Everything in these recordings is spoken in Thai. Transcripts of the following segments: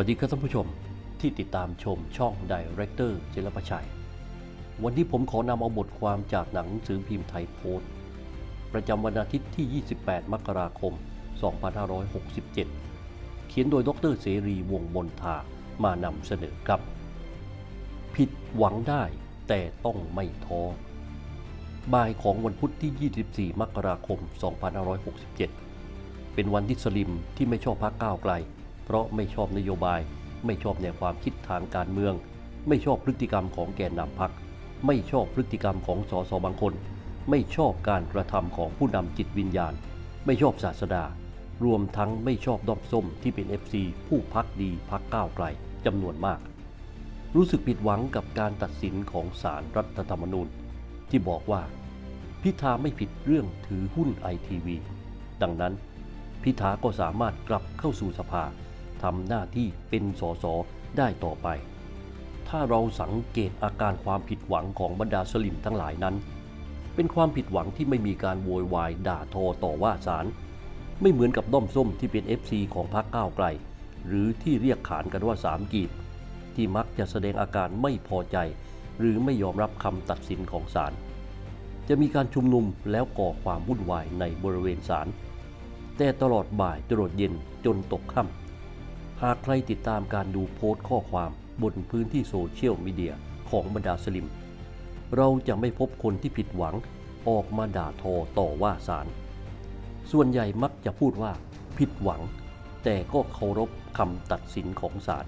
วัสดีครับท่านผู้ชมที่ติดตามชมช่องดีเรคเตอร์เจรประชัย วันนี้ผมขอนำเอาบทความจากหนังสือพิมพ์ไทยโพสต์ประจำวันอาทิตย์ที่ 28 มกราคม 2567 เขียนโดยดรเสรีวงมนทามานำเสนอครับ ผิดหวังได้แต่ต้องไม่ท้อบ่ายของวันพุธที่ 24 มกราคม 2567 เป็นวันที่สลิมที่ไม่ชอบพักก้าวไกล เพราะไม่ชอบนโยบาย ไม่ชอบแนวความคิดทางการเมือง ไม่ชอบพฤติกรรมของแกนนำพักไม่ชอบพฤติกรรมของสสบางคน ไม่ชอบการกระทำของผู้นำจิตวิญญาณ ไม่ชอบศาสดา รวมทั้งไม่ชอบดอมส้มที่เป็น FC ผู้พักดีพักก้าวไกลจำนวนมาก รู้สึกผิดหวังกับการตัดสินของศาลรรัฐธรรมนูญ ที่บอกว่า พิธาไม่ผิดเรื่องถือหุ้นไอทีวีดังนั้น พิธาก็สามารถกลับเข้าสู่สภา ทำหน้าที่เป็นสสได้ต่อไป ถ้าเราสังเกตอาการความผิดหวังของบรรดาสลิมทั้งหลายนั้น เป็นความผิดหวังที่ไม่มีการโวยวายด่าทอต่อว่าศาลไม่เหมือนกับด้อมส้มที่เป็น FC ของพรรคก้าวไกล หรือที่เรียกขานกันว่าสามกีบ ที่มักจะแสดงอาการไม่พอใจ หรือไม่ยอมรับคำตัดสินของศาลจะมีการชุมนุมแล้วก่อความวุ่นวายในบริเวณศาลแต่ตลอดบ่ายจรดเย็นจนตกค่ำ หากใครติดตามการดูโพสต์ข้อความบนพื้นที่โซเชียลมีเดียของบรรดาสลิม เราจะไม่พบคนที่ผิดหวังออกมาด่าทอต่อว่าศาลส่วนใหญ่มักจะพูดว่าผิดหวัง แต่ก็เคารพคำตัดสินของศาล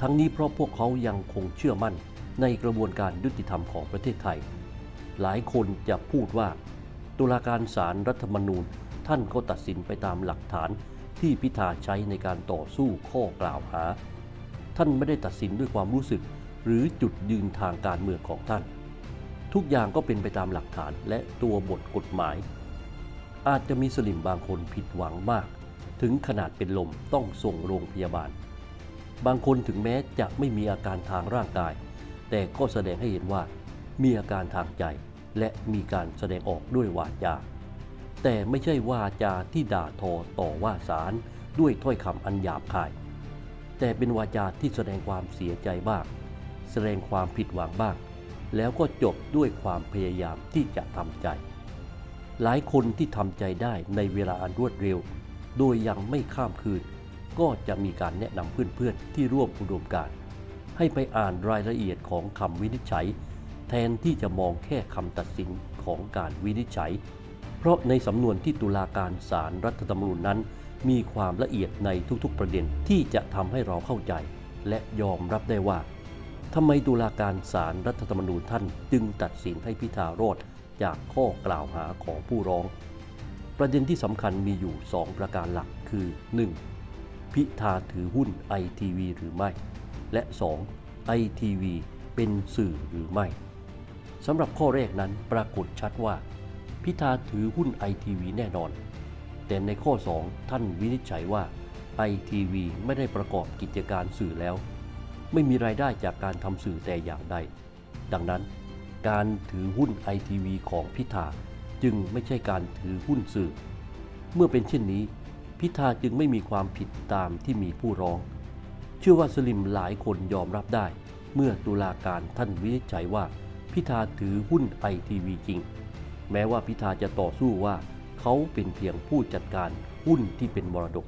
ทั้งนี้เพราะพวกเขายังคงเชื่อมั่นในกระบวนการยุติธรรมของประเทศไทย หลายคนจะพูดว่า ตุลาการศาลรรัฐธรรมนูญท่านก็ตัดสินไปตามหลักฐาน ที่พิธาใช้ในการต่อสู้ข้อกล่าวหา ท่านไม่ได้ตัดสินด้วยความรู้สึก หรือจุดยืนทางการเมืองของท่าน ทุกอย่างก็เป็นไปตามหลักฐานและตัวบทกฎหมาย อาจจะมีสลิมบางคนผิดหวังมาก ถึงขนาดเป็นลมต้องส่งโรงพยาบาล บางคนถึงแม้จะไม่มีอาการทางร่างกาย แต่ก็แสดงให้เห็นว่ามีอาการทางใจและมีการแสดงออกด้วยวาจา แต่ไม่ใช่วาจาที่ด่าทอต่อว่าสารด้วยถ้อยคำอันหยาบคาย แต่เป็นวาจาที่แสดงความเสียใจบ้าง แสดงความผิดหวังบ้าง แล้วก็จบด้วยความพยายามที่จะทำใจ หลายคนที่ทำใจได้ในเวลาอันรวดเร็ว โดยยังไม่ข้ามคืน ก็จะมีการแนะนำเพื่อนๆที่ร่วมอุดมการ ให้ไปอ่านรายละเอียดของคำวินิจฉัย แทนที่จะมองแค่คำตัดสินของการวินิจฉัย เพราะในสำนวนที่ตุลาการศาลรรัฐธรรมนูญนั้น มีความละเอียดในทุกๆประเด็นที่จะทำให้เราเข้าใจ และยอมรับได้ว่าทำไมตุลาการศาลรรัฐธรรมนูญท่านจึงตัดสินให้พิธารอดจากข้อกล่าวหาของผู้ร้อง ประเด็นที่สำคัญมีอยู่ 2 ประการหลักคือ 1. พิธาถือหุ้นไอทีวีหรือไม่ และ 2. ไอทีวีเป็นสื่อหรือไม่สำหรับข้อแรกนั้นปรากฏชัดว่า พิธาถือหุ้นไอทีวีแน่นอน แต่ในข้อ 2 ท่านวินิจฉัยว่าไอทีวีไม่ได้ประกอบกิจการสื่อแล้ว ไม่มีรายได้จากการทำสื่อแต่อย่างใด ดังนั้น การถือหุ้นไอทีวีของพิธาจึงไม่ใช่การถือหุ้นสื่อ เมื่อเป็นเช่นนี้ พิธาจึงไม่มีความผิดตามที่มีผู้ร้อง เชื่อว่าสลิมหลายคนยอมรับได้ เมื่อตุลาการท่านวินิจฉัยว่าพิธาถือหุ้นไอทีวีจริง แม้ว่าพิธาจะต่อสู้ว่าเขาเป็นเพียงผู้จัดการหุ้นที่เป็นมรดก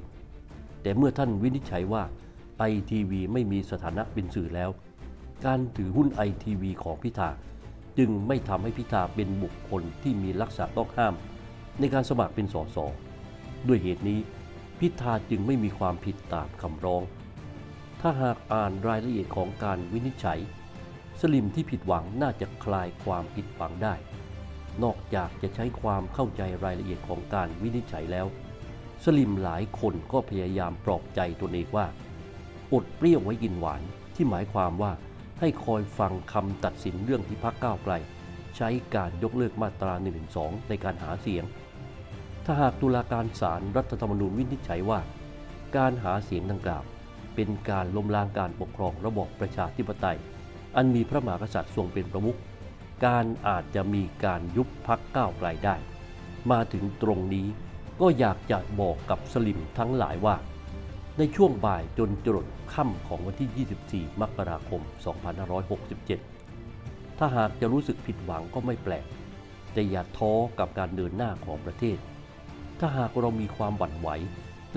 แต่เมื่อท่านวินิจฉัยว่าไอทีวีไม่มีสถานะเป็นสื่อแล้ว การถือหุ้นไอทีวีของพิธา จึงไม่ทำให้พิธาเป็นบุคคลที่มีลักษณะต้องห้าม ในการสมัครเป็นสสด้วยเหตุนี้ พิธาจึงไม่มีความผิดตามคำร้อง ถ้าหากอ่านรายละเอียดของการวินิจฉัย สลิมที่ผิดหวังน่าจะคลายความผิดหวังได้ นอกจากจะใช้ความเข้าใจรายละเอียดของการวินิจฉัยแล้ว สลิมหลายคนก็พยายามปลอบใจตนเองว่า อดเปรี้ยวไว้กินหวานที่หมายความว่าให้คอยฟังคำตัดสินเรื่องที่พักก้าวไกล ใช้การยกเลิกมาตรา1นึในการหาเสียง ถ้าหากตุลาการศาลรรัฐธรรมนูญวินิจฉัยว่า การหาเสียงดังกล่าวเป็นการล้มล้างการปกครองระบอบประชาธิปไตย อันมีพระมหากษัตริย์ทรงเป็นประมุข การอาจจะมีการยุบพักก้าวไกลได้ มาถึงตรงนี้ก็อยากจะบอกกับสลิมทั้งหลายว่า ในช่วงบ่ายจนจรดค่ำของวันที่ 24 มกราคม 2567 ถ้าหากจะรู้สึกผิดหวังก็ไม่แปลก แต่อย่าท้อกับการเดินหน้าของประเทศ ถ้าหากเรามีความหวั่นไหว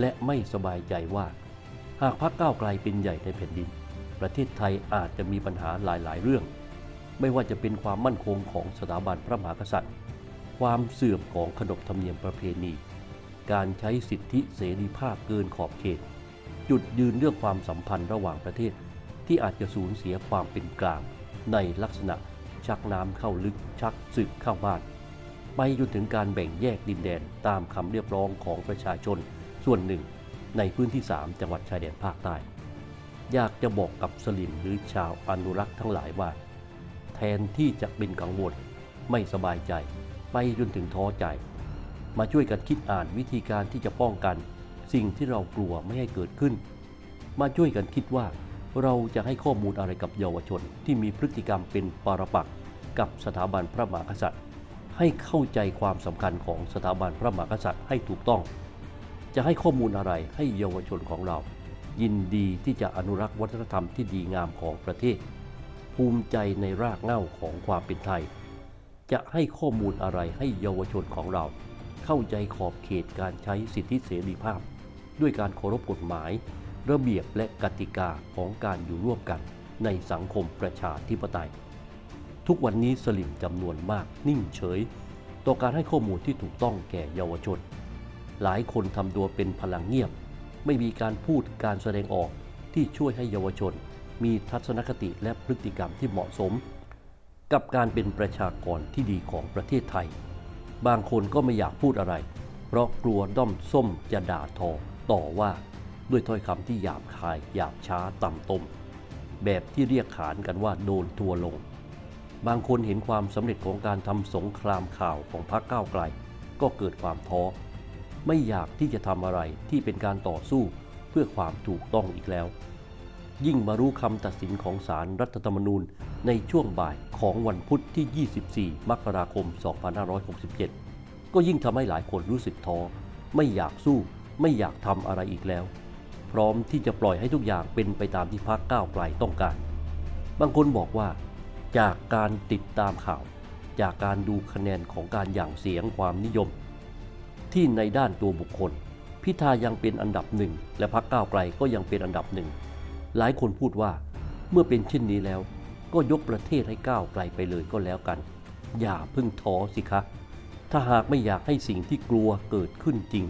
และไม่สบายใจว่า หากพรรคก้าวไกลเป็นใหญ่ในแผ่นดิน ประเทศไทยอาจจะมีปัญหาหลาย ๆ เรื่อง ไม่ว่าจะเป็นความมั่นคงของสถาบันพระมหากษัตริย์ ความเสื่อมของขนบธรรมเนียมประเพณี การใช้สิทธิเสรีภาพเกินขอบเขต จุดยืนเรื่องความสัมพันธ์ระหว่างประเทศ ที่อาจจะสูญเสียความเป็นกลาง ในลักษณะชักน้ำเข้าลึกชักศึกเข้าบ้าน ไปจนถึงการแบ่งแยกดินแดนตามคำเรียกร้องของประชาชนส่วนหนึ่ง ในพื้นที่ 3 จังหวัดชายแดนภาคใต้ อยากจะบอกกับสลิมหรือชาวอนุรักษ์ทั้งหลายว่า แทนที่จะเป็นกังวล ไม่สบายใจ ไปจนถึงท้อใจ มาช่วยกันคิดอ่านวิธีการที่จะป้องกัน สิ่งที่เรากลัวไม่ให้เกิดขึ้น มาช่วยกันคิดว่า เราจะให้ข้อมูลอะไรกับเยาวชนที่มีพฤติกรรมเป็นปรปักษ์กับสถาบันพระมหากษัตริย์ ให้เข้าใจความสำคัญของสถาบันพระมหากษัตริย์ให้ถูกต้อง จะให้ข้อมูลอะไรให้เยาวชนของเรา ยินดีที่จะอนุรักษ์วัฒนธรรมที่ดีงามของประเทศ ภูมิใจในรากเหง้าของความเป็นไทย จะให้ข้อมูลอะไรให้เยาวชนของเรา เข้าใจขอบเขตการใช้สิทธิเสรีภาพ ด้วยการเคารพกฎหมาย ระเบียบและกติกาของการอยู่ร่วมกันในสังคมประชาธิปไตย ทุกวันนี้สลิมจำนวนมากนิ่งเฉย ต่อการให้ข้อมูลที่ถูกต้องแก่เยาวชน หลายคนทำตัวเป็นพลังเงียบ ไม่มีการพูดการแสดงออกที่ช่วยให้เยาวชน มีทัศนคติและพฤติกรรมที่เหมาะสม กับการเป็นประชากรที่ดีของประเทศไทย บางคนก็ไม่อยากพูดอะไร เพราะกลัวด้อมส้มจะด่าทอต่อว่าด้วยถ้อยคำที่หยาบคายหยาบช้าต่ำตม แบบที่เรียกขานกันว่าโดนทัวลง บางคนเห็นความสำเร็จของการทำสงครามข่าวของพรรคก้าวไกล ก็เกิดความท้อไม่อยากที่จะทำอะไรที่เป็นการต่อสู้เพื่อความถูกต้องอีกแล้ว ยิ่งมารู้คำตัดสินของศาลรรัฐธรรมนูญในช่วงบ่ายของวันพุธที่ 24 มกราคม 2567 ก็ยิ่งทำให้หลายคนรู้สึกท้อ ไม่อยากสู้ ไม่อยากทำอะไรอีกแล้ว พร้อมที่จะปล่อยให้ทุกอย่างเป็นไปตามที่พรรคก้าวไกลต้องการ บางคนบอกว่า จากการติดตามข่าว จากการดูคะแนนของการหย่างเสียงความนิยม ที่ในด้านตัวบุคคล พิธายังเป็นอันดับหนึ่งและพรรคก้าวไกลก็ยังเป็นอันดับหนึ่ง หลายคนพูดว่าเมื่อเป็นเช่นนี้แล้ว ก็ยกประเทศให้ก้าวไกลไปเลยก็แล้วกัน อย่าเพิ่งท้อสิคะ ถ้าหากไม่อยากให้สิ่งที่กลัวเกิดขึ้นจริง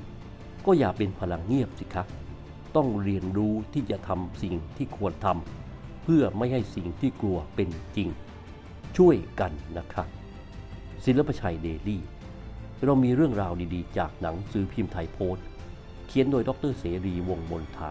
ก็อย่าเป็นพลังเงียบสิคะ ต้องเรียนรู้ที่จะทำสิ่งที่ควรทำเพื่อไม่ให้สิ่งที่กลัวเป็นจริง ช่วยกันนะคะศิลปชัยเดลี่ เรามีเรื่องราวดีๆ จากหนังสือพิมพ์ไทยโพสต์ เขียนโดยดรเสรีวงมนทา